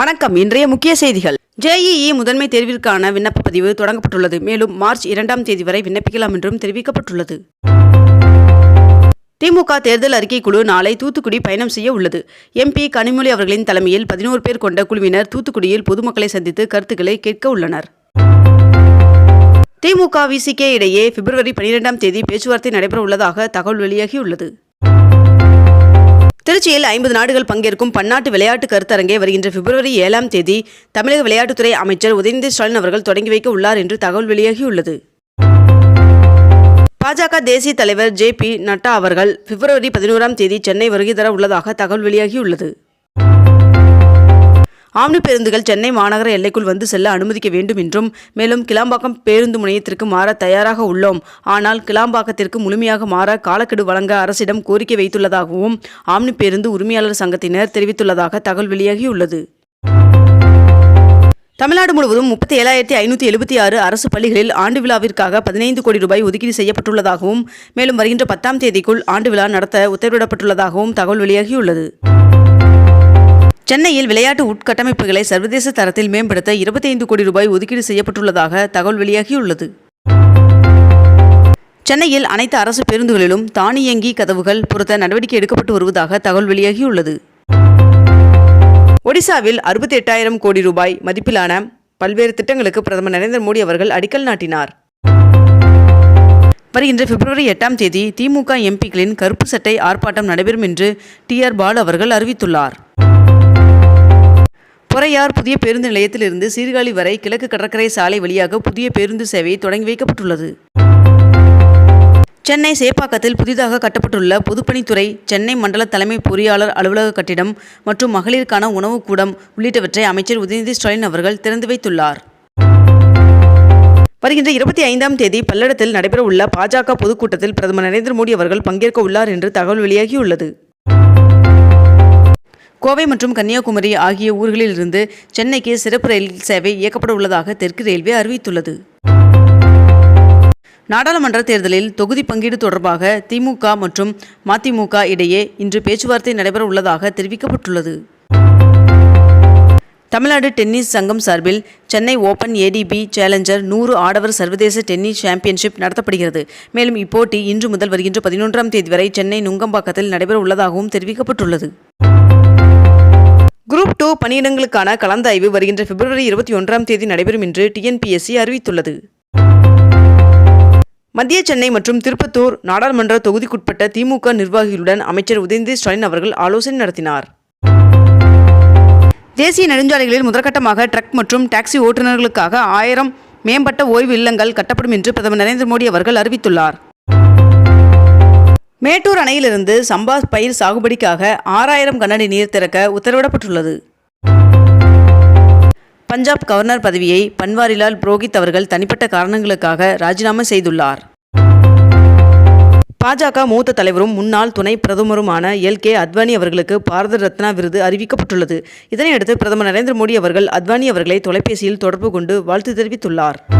வணக்கம். இன்றைய முக்கிய செய்திகள். ஜேஇஇ முதன்மை தேர்விற்கான விண்ணப்ப பதிவு தொடங்கப்பட்டுள்ளது. மேலும் மார்ச் இரண்டாம் தேதி வரை விண்ணப்பிக்கலாம் என்றும் தெரிவிக்கப்பட்டுள்ளது. திமுக தேர்தல் அறிக்கை குழு நாளை தூத்துக்குடி பயணம் செய்ய உள்ளது. எம்பி கனிமொழி அவர்களின் தலைமையில் பதினோரு பேர் கொண்ட குழுவினர் தூத்துக்குடியில் பொதுமக்களை சந்தித்து கருத்துக்களை கேட்க உள்ளனர். திமுக விசிகே இடையே பிப்ரவரி பனிரெண்டாம் தேதி பேச்சுவார்த்தை நடைபெற உள்ளதாக தகவல் வெளியாகியுள்ளது. திருச்சியில் ஐம்பது நாடுகள் பங்கேற்கும் பன்னாட்டு விளையாட்டு கருத்தரங்கை வருகின்ற பிப்ரவரி ஏழாம் தேதி தமிழக விளையாட்டுத்துறை அமைச்சர் உதயநிதி ஸ்டாலின் அவர்கள் தொடங்கி வைக்க உள்ளார் என்று தகவல் வெளியாகியுள்ளது. பாஜக தேசிய தலைவர் ஜே பி நட்டா அவர்கள் பிப்ரவரி பதினோராம் தேதி சென்னை வருகை தர உள்ளதாக தகவல் வெளியாகியுள்ளது. ஆம்னி பேருந்துகள் சென்னை மாநகர எல்லைக்குள் வந்து செல்ல அனுமதிக்க வேண்டும் என்றும் மேலும் கிளாம்பாக்கம் பேருந்து முனையத்திற்கு மாற தயாராக உள்ளோம். ஆனால் கிளாம்பாக்கத்திற்கு முழுமையாக மாற காலக்கெடு வழங்க அரசிடம் கோரிக்கை வைத்துள்ளதாகவும் ஆம்னி பேருந்து உரிமையாளர் சங்கத்தினர் தெரிவித்துள்ளதாக தகவல் வெளியாகியுள்ளது. தமிழ்நாடு முழுவதும் முப்பத்தி ஏழாயிரத்தி ஐநூற்றி எழுபத்தி ஆறு அரசு பள்ளிகளில் ஆண்டு விழாவிற்காக பதினைந்து கோடி ரூபாய் ஒதுக்கீடு செய்யப்பட்டுள்ளதாகவும் மேலும் வருகின்ற பத்தாம் தேதிக்குள் ஆண்டு விழா நடத்த உத்தரவிடப்பட்டுள்ளதாகவும் தகவல் வெளியாகியுள்ளது. சென்னையில் விளையாட்டு உட்கட்டமைப்புகளை சர்வதேச தரத்தில் மேம்படுத்த இருபத்தைந்து கோடி ரூபாய் ஒதுக்கீடு செய்யப்பட்டுள்ளதாக தகவல் வெளியாகியுள்ளது. சென்னையில் அனைத்து அரசு பேருந்துகளிலும் தானியங்கி கதவுகள் பொருத்த நடவடிக்கை எடுக்கப்பட்டு வருவதாக தகவல் வெளியாகியுள்ளது. ஒடிசாவில் அறுபத்தி எட்டாயிரம் கோடி ரூபாய் மதிப்பிலான பல்வேறு திட்டங்களுக்கு பிரதமர் நரேந்திர மோடி அவர்கள் அடிக்கல் நாட்டினார். வருகின்ற பிப்ரவரி எட்டாம் தேதி திமுக எம்பிக்களின் கருப்பு சட்டை ஆர்ப்பாட்டம் நடைபெறும் என்று டி ஆர் பாலு அவர்கள் அறிவித்துள்ளார். பொறையார் புதிய பேருந்து நிலையத்திலிருந்து சீர்காழி வரை கிழக்கு கடற்கரை சாலை வழியாக புதிய பேருந்து சேவை தொடங்கி வைக்கப்பட்டுள்ளது. சென்னை சேப்பாக்கத்தில் புதிதாக கட்டப்பட்டுள்ள பொதுப்பணித்துறை சென்னை மண்டல தலைமை பொறியாளர் அலுவலக கட்டிடம் மற்றும் மகளிருக்கான உணவுக் கூடம் உள்ளிட்டவற்றை அமைச்சர் உதயநிதி ஸ்டாலின் அவர்கள் திறந்து வைத்துள்ளார். வருகின்ற இருபத்தி ஐந்தாம் தேதி பல்லடத்தில் நடைபெறவுள்ள பாஜக பொதுக்கூட்டத்தில் பிரதமர் நரேந்திர மோடி அவர்கள் பங்கேற்க உள்ளார் என்று தகவல் வெளியாகியுள்ளது. கோவை மற்றும் கன்னியாகுமரி ஆகிய ஊர்களிலிருந்து சென்னைக்கு சிறப்பு ரயில் சேவை இயக்கப்பட உள்ளதாக தெற்கு ரயில்வே அறிவித்துள்ளது. நாடாளுமன்ற தேர்தலில் தொகுதி பங்கீடு தொடர்பாக திமுக மற்றும் மதிமுக இடையே இன்று பேச்சுவார்த்தை நடைபெற உள்ளதாக தெரிவிக்கப்பட்டுள்ளது. தமிழ்நாடு டென்னிஸ் சங்கம் சார்பில் சென்னை ஓபன் ஏடிபி சேலஞ்சர் நூறு ஆடவர் சர்வதேச டென்னிஸ் சாம்பியன்ஷிப் நடத்தப்படுகிறது. மேலும் இப்போட்டி இன்று முதல் வருகின்ற பதினொன்றாம் தேதி வரை சென்னை நுங்கம்பாக்கத்தில் நடைபெற உள்ளதாகவும் தெரிவிக்கப்பட்டுள்ளது. குரூப் டூ பணியிடங்களுக்கான கலந்தாய்வு வருகின்ற பிப்ரவரி இருபத்தி ஒன்றாம் தேதி நடைபெறும் என்று டிஎன்பிஎஸ்சி அறிவித்துள்ளது. மத்திய சென்னை மற்றும் திருப்பத்தூர் நாடாளுமன்ற தொகுதிக்குட்பட்ட திமுக நிர்வாகிகளுடன் அமைச்சர் உதயநிதி ஸ்டாலின் அவர்கள் ஆலோசனை நடத்தினார். தேசிய நெடுஞ்சாலைகளில் முதற்கட்டமாக ட்ரக் மற்றும் டாக்ஸி ஓட்டுநர்களுக்காக ஆயிரம் மேம்பட்ட ஓய்வு இல்லங்கள் கட்டப்படும் என்று பிரதமர் நரேந்திர மோடி அவர்கள் அறிவித்துள்ளார். மேட்டூர் அணையிலிருந்து சம்பா பயிர் சாகுபடிக்காக ஆறாயிரம் கனஅடி நீர் திறக்க உத்தரவிடப்பட்டுள்ளது. பஞ்சாப் கவர்னர் பதவியை பன்வாரிலால் புரோஹித் அவர்கள் தனிப்பட்ட காரணங்களுக்காக ராஜினாமா செய்துள்ளார். பாஜக மூத்த தலைவரும் முன்னாள் துணை பிரதமருமான எல். கே. அத்வானி அவர்களுக்கு பாரத ரத்னா விருது அறிவிக்கப்பட்டுள்ளது. இதனையடுத்து பிரதமர் நரேந்திர மோடி அவர்கள் அத்வானி அவர்களை தொலைபேசியில் தொடர்பு கொண்டு வாழ்த்து தெரிவித்துள்ளார்.